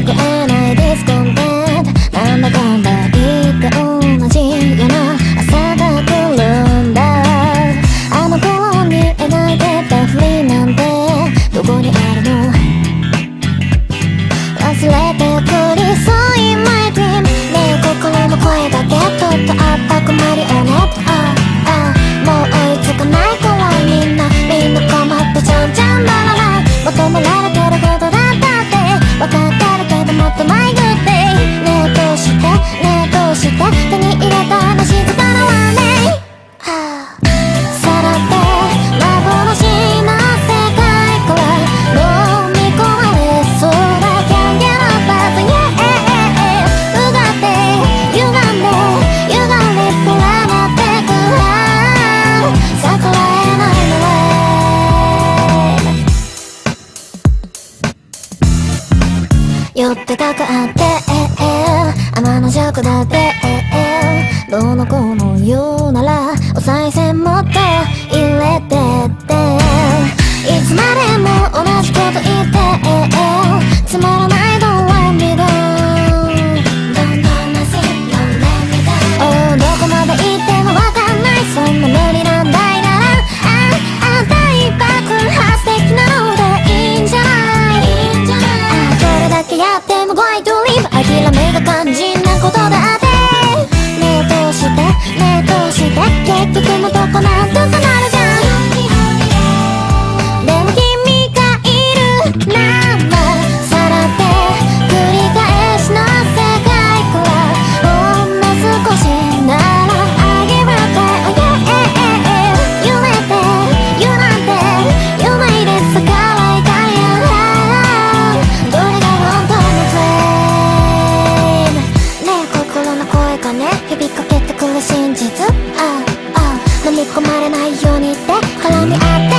付きえないディスコンテンツなんだかんだ言って同じような朝が来るんだ。あの頃に描いてたフリーなんてどこにあるの？忘れてくりそう in my dream ねえ心の声だけちょっとあったくマリオネ高あって天の尺だってどうのこうの言うならお賽銭もっと入れてって。いつまでも同じこと言ってつまらない実ああ飲み込まれないようにって絡み合って。